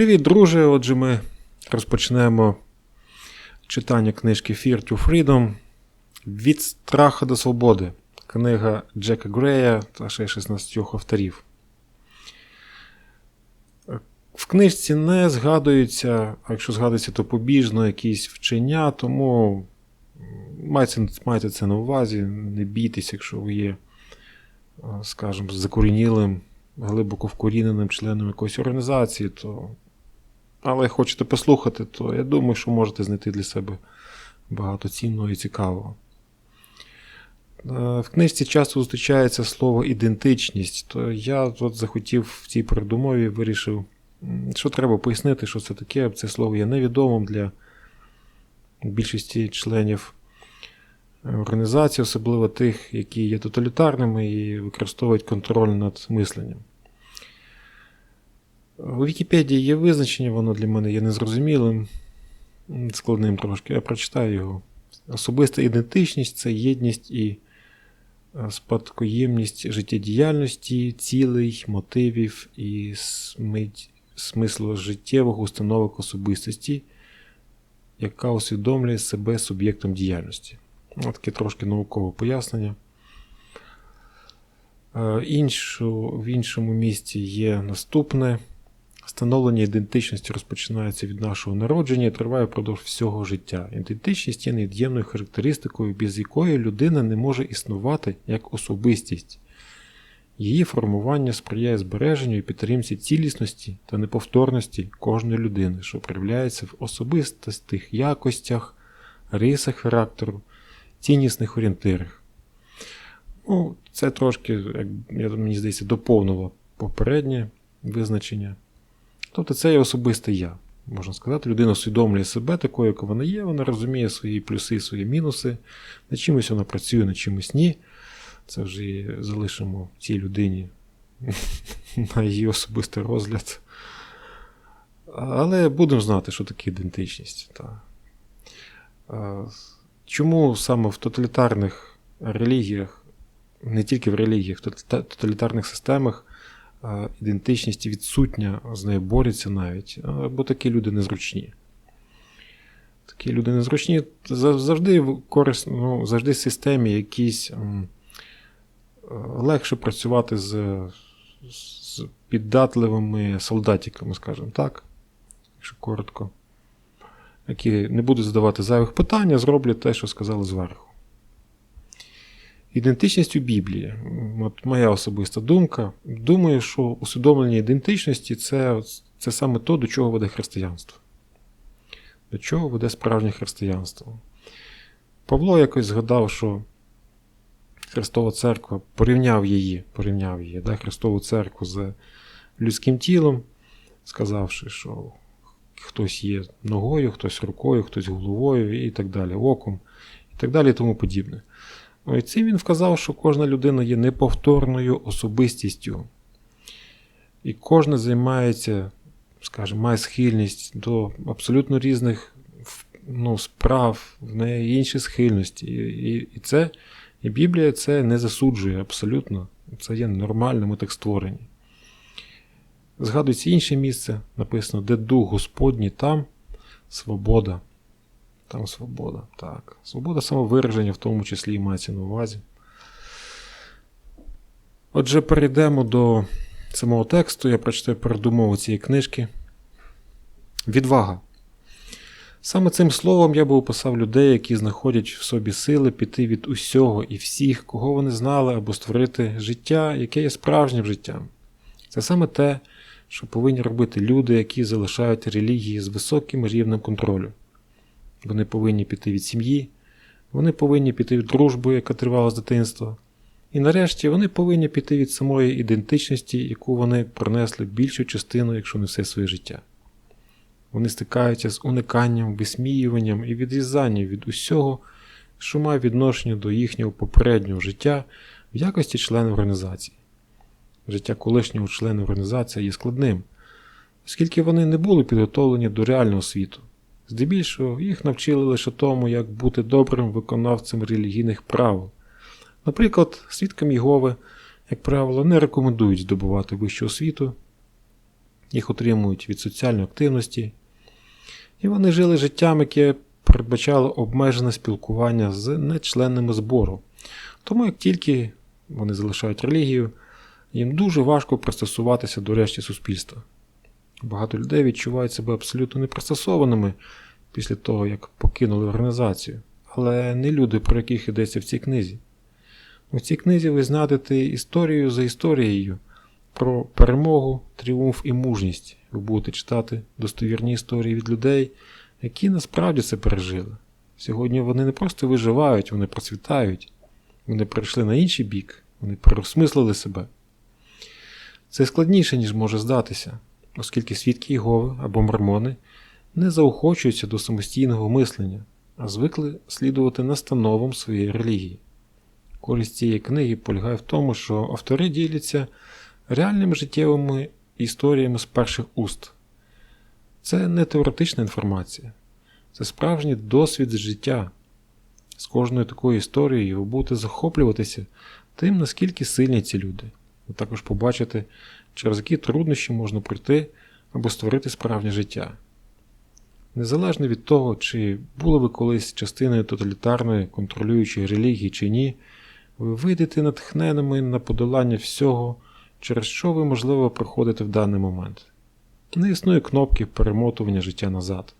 Привіт, друже! Отже, ми розпочнемо читання книжки Fear to Freedom від страха до свободи. Книга Джека Грея та ще 16 авторів. В книжці не згадуються, а якщо згадується, то побіжно якісь вчення, тому майте, майте це на увазі, не бійтесь, якщо ви є, скажімо, закорінілим, глибоко вкоріненим членом якоїсь організації, то але хочете послухати, то я думаю, що можете знайти для себе багато цінного і цікавого. В книжці часто зустрічається слово ідентичність, то я от захотів в цій передумові вирішив, що треба пояснити, що це таке. Це слово є невідомим для більшості членів організації, особливо тих, які є тоталітарними і використовують контроль над мисленням. У Вікіпедії є визначення, воно для мене є незрозумілим, складним трошки. Я прочитаю його. Особиста ідентичність це єдність і спадкоємність життєдіяльності, цілей, мотивів і смислу життєвого установок особистості, яка усвідомлює себе суб'єктом діяльності. Таке трошки наукове пояснення. Іншу, В іншому місці є наступне. Становлення ідентичності розпочинається від нашого народження і триває впродовж всього життя. Ідентичність є невід'ємною характеристикою, без якої людина не може існувати як особистість. Її формування сприяє збереженню і підтримці цілісності та неповторності кожної людини, що проявляється в особистих якостях, рисах характеру, ціннісних орієнтирах. Ну, Це трошки, як мені здається, доповнило попереднє визначення. Тобто це є особисте я. Можна сказати, людина усвідомлює себе такою, яка вона є, вона розуміє свої плюси, свої мінуси. На чимось вона працює, на чимось ні. Це вже залишимо цій людині на її особистий розгляд. Але будемо знати, що таке ідентичність. Так. Чому саме в тоталітарних релігіях, не тільки в релігіях, в тоталітарних системах ідентичність відсутня, з нею борються навіть, бо такі люди незручні. Такі люди незручні завжди корисно, ну, завжди в системі якісь легше працювати з, з піддатливими солдатиками, скажімо так, якщо коротко, які не будуть задавати зайвих питань, а зроблять те, що сказали зверху. Ідентичність у Біблії. От Моя особиста думка. Думаю, що усвідомлення ідентичності це, це саме то, до чого веде християнство. До чого веде справжнє християнство. Павло якось згадав, що Христова Церква порівняв її, порівняв її, да, Христову церкву з людським тілом, сказавши, що хтось є ногою, хтось рукою, хтось головою і так далі, оком, і так далі і тому подібне. І цим він вказав, що кожна людина є неповторною особистістю. І кожна займається, скажімо, має схильність до абсолютно різних ну, справ, в неї інші схильності. І і, це, і Біблія це не засуджує абсолютно. Це є нормально, ми так створені. Згадується інше місце, написано, де Дух Господній, там свобода. Там свобода. Так. Свобода самовираження в тому числі і мається на увазі. Отже, перейдемо до самого тексту. Я прочитаю передумову цієї книжки. Відвага. Саме цим словом я би описав людей, які знаходять в собі сили піти від усього і всіх, кого вони знали, або створити життя, яке є справжнім життям. Це саме те, що повинні робити люди, які залишають релігії з високим рівнем контролю. Вони повинні піти від сім'ї, вони повинні піти від дружби, яка тривала з дитинства. І нарешті вони повинні піти від самої ідентичності, яку вони пронесли більшу частину, якщо не все своє життя. Вони стикаються з униканням, висміюванням і відрізанням від усього, що має відношення до їхнього попереднього життя в якості члена організації. Життя колишнього члена організації є складним, оскільки вони не були підготовлені до реального світу. Здебільшого їх навчили лише тому, як бути добрим виконавцем релігійних правил. Наприклад, свідкам Єгови, як правило, не рекомендують здобувати вищу освіту, їх отримують від соціальної активності, і вони жили життям, яке передбачало обмежене спілкування з нечленами збору. Тому як тільки вони залишають релігію, їм дуже важко пристосуватися до решті суспільства. Багато людей відчувають себе абсолютно непристосованими після того, як покинули організацію, але не люди, про яких йдеться в цій книзі. У цій книзі ви знайдете історію за історією про перемогу, тріумф і мужність. Ви будете читати достовірні історії від людей, які насправді це пережили. Сьогодні вони не просто виживають, вони процвітають, вони перейшли на інший бік, вони переосмислили себе. Це складніше, ніж може здатися, оскільки свідки Єгови або мормони не заохочуються до самостійного мислення, а звикли слідувати настановам своєї релігії. Користь цієї книги полягає в тому, що автори діляться реальними життєвими історіями з перших уст. Це не теоретична інформація, це справжній досвід життя. З кожною такою історією ви будете захоплюватися тим, наскільки сильні ці люди. Ви також побачите, через які труднощі можна пройти або створити справжнє життя. Незалежно від того, чи були ви колись частиною тоталітарної контролюючої релігії чи ні, ви вийдете натхненими на подолання всього, через що ви, можливо, проходите в даний момент. Не існує кнопки перемотування життя назад.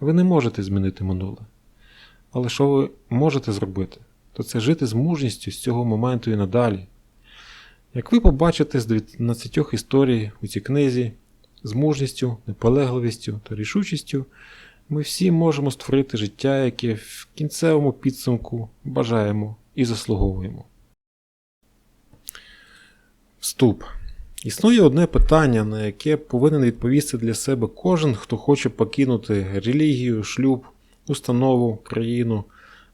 Ви не можете змінити минуле. Але що ви можете зробити, то це жити з мужністю з цього моменту і надалі. Як ви побачите з 19 історій у цій книзі, з мужністю, наполегливістю та рішучістю, ми всі можемо створити життя, яке в кінцевому підсумку бажаємо і заслуговуємо. Вступ. Існує одне питання, на яке повинен відповісти для себе кожен, хто хоче покинути релігію, шлюб, установу, країну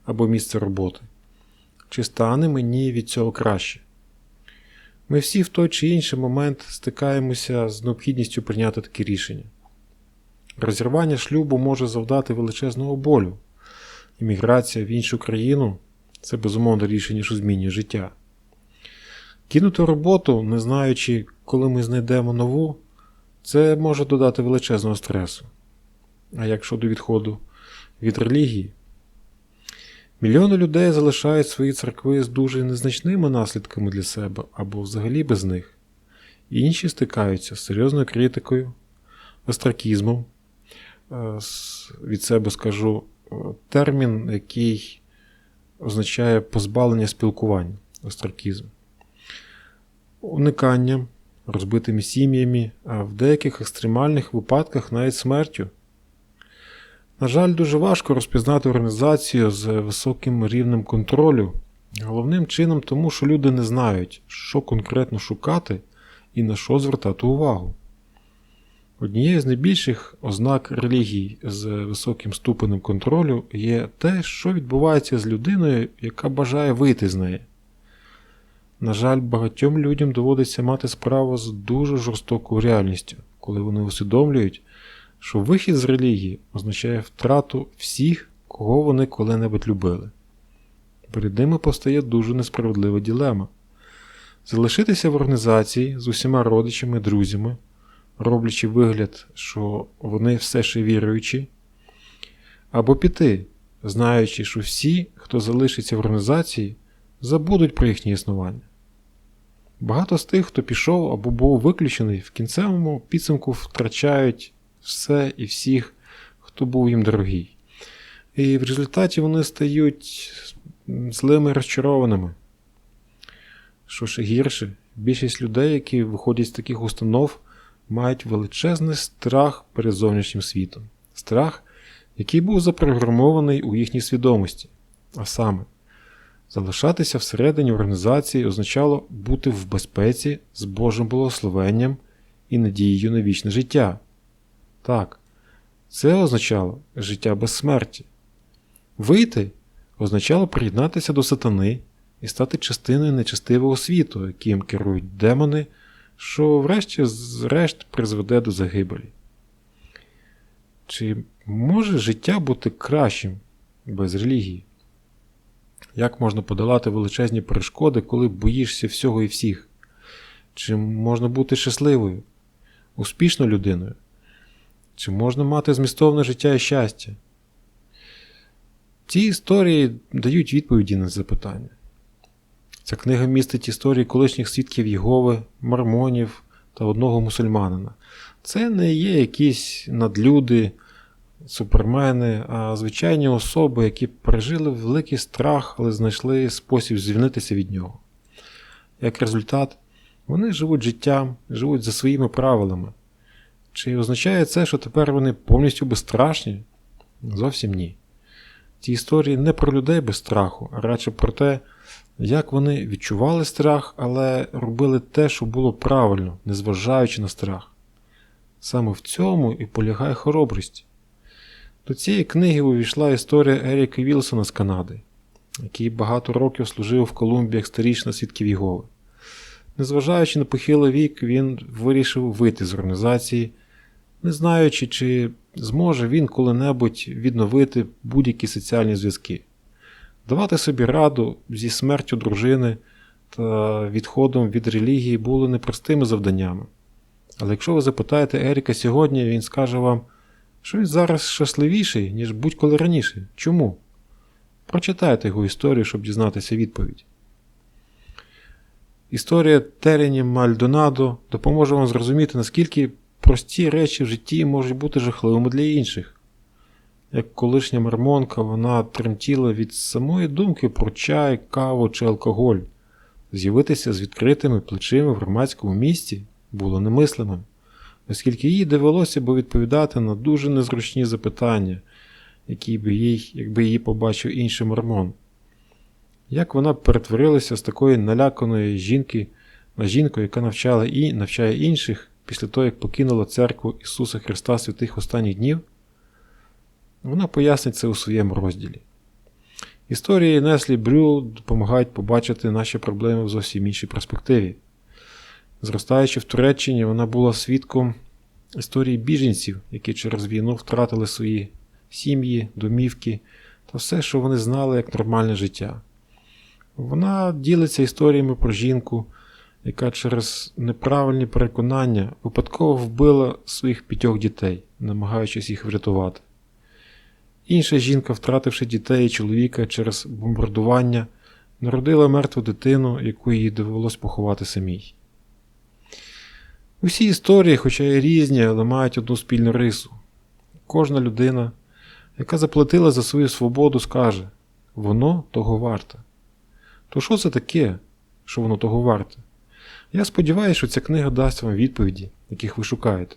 або місце роботи. Чи стане мені від цього краще? Ми всі в той чи інший момент стикаємося з необхідністю прийняти таке рішення. Розірвання шлюбу може завдати величезного болю. Імміграція в іншу країну це безумовне рішення, що змінює життя. Кинути роботу, не знаючи, коли ми знайдемо нову, це може додати величезного стресу. А як щодо відходу від релігії, мільйони людей залишають свої церкви з дуже незначними наслідками для себе або взагалі без них. Інші стикаються з серйозною критикою, остракізмом. Від себе скажу термін, який означає позбавлення спілкування, остракізм, униканням, розбитими сім'ями, а в деяких екстремальних випадках навіть смертю. На жаль, дуже важко розпізнати організацію з високим рівнем контролю, головним чином тому, що люди не знають, що конкретно шукати і на що звертати увагу. Однією з найбільших ознак релігій з високим ступенем контролю є те, що відбувається з людиною, яка бажає вийти з неї. На жаль, багатьом людям доводиться мати справу з дуже жорстокою реальністю, коли вони усвідомлюють, що вихід з релігії означає втрату всіх, кого вони коли-небудь любили. Перед ними постає дуже несправедлива ділема залишитися в організації з усіма родичами, друзями роблячи вигляд, що вони все ще віруючі, або піти, знаючи, що всі, хто залишиться в організації, забудуть про їхнє існування. Багато з тих, хто пішов або був виключений, в кінцевому підсумку втрачають все і всіх, хто був їм дорогий. І в результаті вони стають злими розчарованими. Що ще гірше, більшість людей, які виходять з таких установ, мають величезний страх перед зовнішнім світом, страх, який був запрограмований у їхній свідомості. А саме, залишатися всередині організації означало бути в безпеці з Божим благословенням і надією на вічне життя. Так, це означало життя без смерті. Вийти означало приєднатися до сатани і стати частиною нечестивого світу, яким керують демони що врешті-решт призведе до загибелі. Чи може життя бути кращим без релігії? Як можна подолати величезні перешкоди, коли боїшся всього і всіх? Чи можна бути щасливою? успішною людиною? Чи можна мати змістовне життя і щастя? Ці історії дають відповіді на запитання. Ця книга містить історії колишніх свідків Єгови, мормонів та одного мусульманина. Це не є якісь надлюди, супермени, а звичайні особи, які пережили великий страх, але знайшли спосіб звільнитися від нього. Як результат, вони живуть життям, живуть за своїми правилами. Чи означає це, що тепер вони повністю безстрашні? Зовсім ні. Ці історії не про людей без страху, а радше про те, як вони відчували страх, але робили те, що було правильно, незважаючи на страх. Саме в цьому і полягає хоробрість. До цієї книги увійшла історія Еріка Вілсона з Канади, який багато років служив в Колумбії як старішина свідків Єгови. Незважаючи на похилий вік, він вирішив вийти з організації, не знаючи, чи зможе він коли-небудь відновити будь-які соціальні зв'язки, давати собі раду зі смертю дружини та відходом від релігії були непростими завданнями. Але якщо ви запитаєте Еріка сьогодні, він скаже вам, що він зараз щасливіший, ніж будь-коли раніше. Чому? Прочитайте його історію, щоб дізнатися відповідь. Історія Терені Мальдонадо допоможе вам зрозуміти, наскільки прості речі в житті можуть бути жахливими для інших. Як колишня мармонка, вона тремтіла від самої думки про чай, каву чи алкоголь. З'явитися з відкритими плечима в громадському місті було немислимим, оскільки їй довелося б відповідати на дуже незручні запитання, які б їй, якби її побачив інший мормон. Як вона перетворилася з такої наляканої жінки на жінку, яка навчала і навчає інших після того, як покинула церкву Ісуса Христа святих останніх днів? Вона пояснить це у своєму розділі. Історії Неслі Брюл допомагають побачити наші проблеми в зовсім іншій перспективі. Зростаючи в Туреччині, вона була свідком історії біженців, які через війну втратили свої сім'ї, домівки та все, що вони знали як нормальне життя. Вона ділиться історіями про жінку, яка через неправильні переконання випадково вбила своїх п'ятьох дітей, намагаючись їх врятувати. Інша жінка, втративши дітей і чоловіка через бомбардування, народила мертву дитину, яку їй довелось поховати самій. Усі історії, хоча й різні, але мають одну спільну рису. Кожна людина, яка заплатила за свою свободу, скаже воно того варте. То що це таке, що воно того варте? Я сподіваюся, що ця книга дасть вам відповіді, яких ви шукаєте.